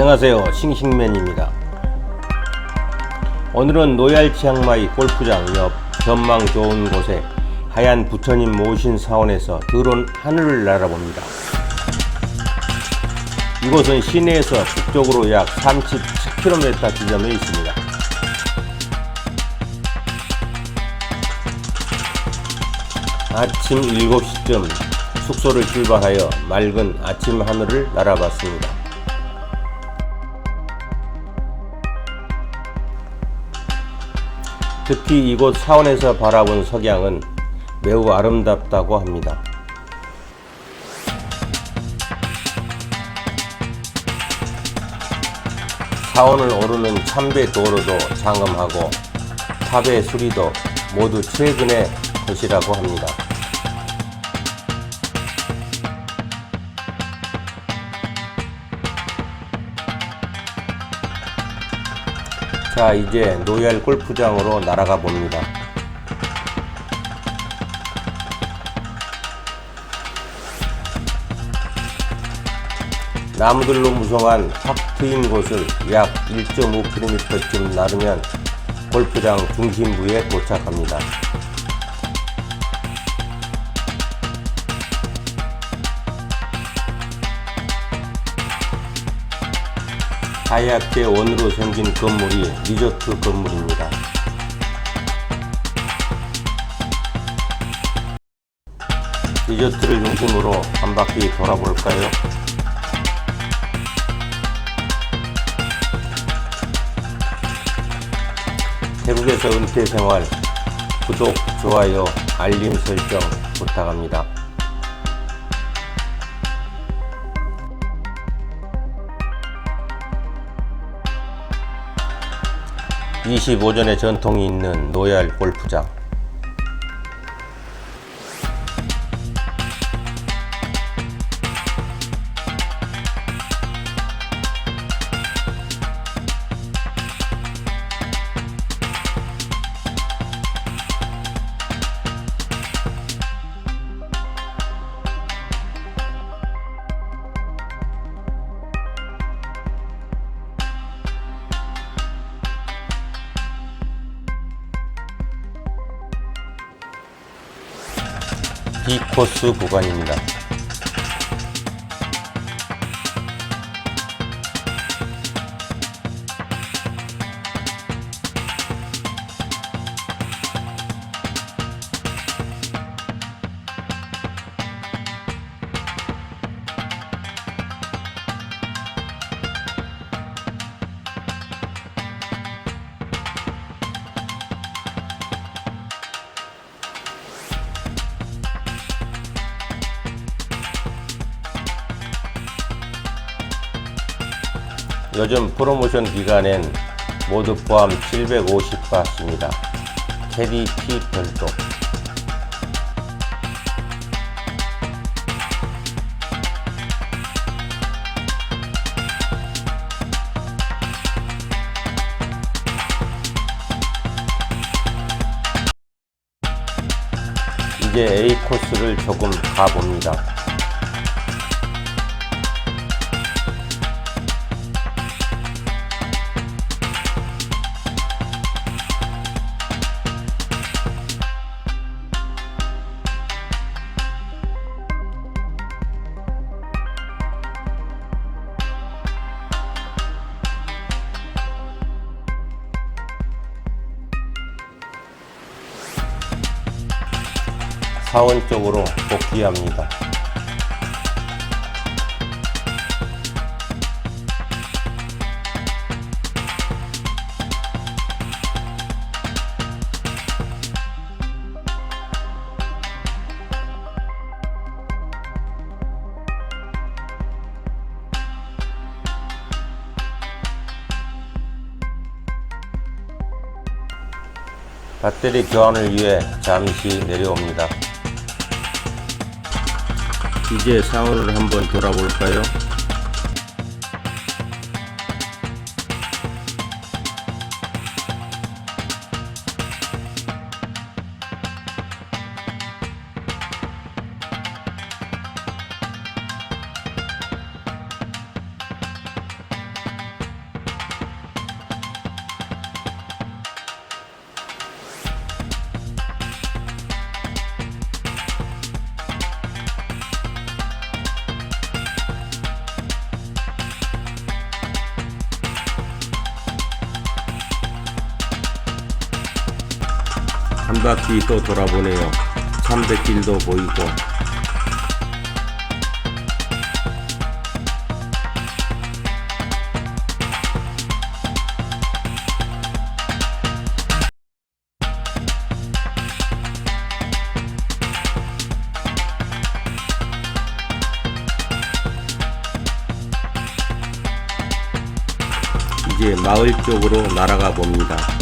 안녕하세요. 싱싱맨입니다. 오늘은 노얄 치앙마이 골프장 옆 전망 좋은 곳에 하얀 부처님 모신 사원에서 드론 하늘을 날아봅니다. 이곳은 시내에서 북쪽으로 약 37km 지점에 있습니다. 아침 7시쯤 숙소를 출발하여 맑은 아침 하늘을 날아봤습니다. 특히 이곳 사원에서 바라본 석양은 매우 아름답다고 합니다. 사원을 오르는 참배 도로도 장엄하고 탑의 수리도 모두 최근의 것이라고 합니다. 자, 이제 노얄 골프장으로 날아가 봅니다. 나무들로 무성한 확 트인 곳을 약 1.5km쯤 나르면 골프장 중심부에 도착합니다. 하얗게 원으로 생긴 건물이 리조트 건물입니다. 리조트를 중심으로 한 바퀴 돌아볼까요? 태국에서 은퇴 생활 구독, 좋아요, 알림 설정 부탁합니다. 25전의 전통이 있는 노얄 골프장. B코스 구간입니다. 요즘 프로모션 기간엔 모두 포함 750바트입니다. 캐디 티 별도. 이제 A 코스를 조금 가봅니다. 사원 쪽으로 복귀합니다. 배터리 교환을 위해 잠시 내려옵니다. 이제 사원을 한번 돌아볼까요? 한 바퀴 또 돌아보네요. 참배길도 보이고 이제 마을 쪽으로 날아가 봅니다.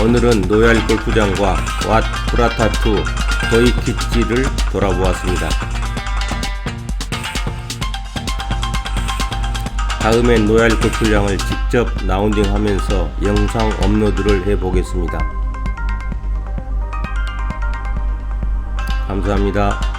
오늘은 노얄 골프장과 왓 프라타투 도이키치를 돌아보았습니다. 다음엔 노얄 골프장을 직접 라운딩하면서 영상 업로드를 해보겠습니다. 감사합니다.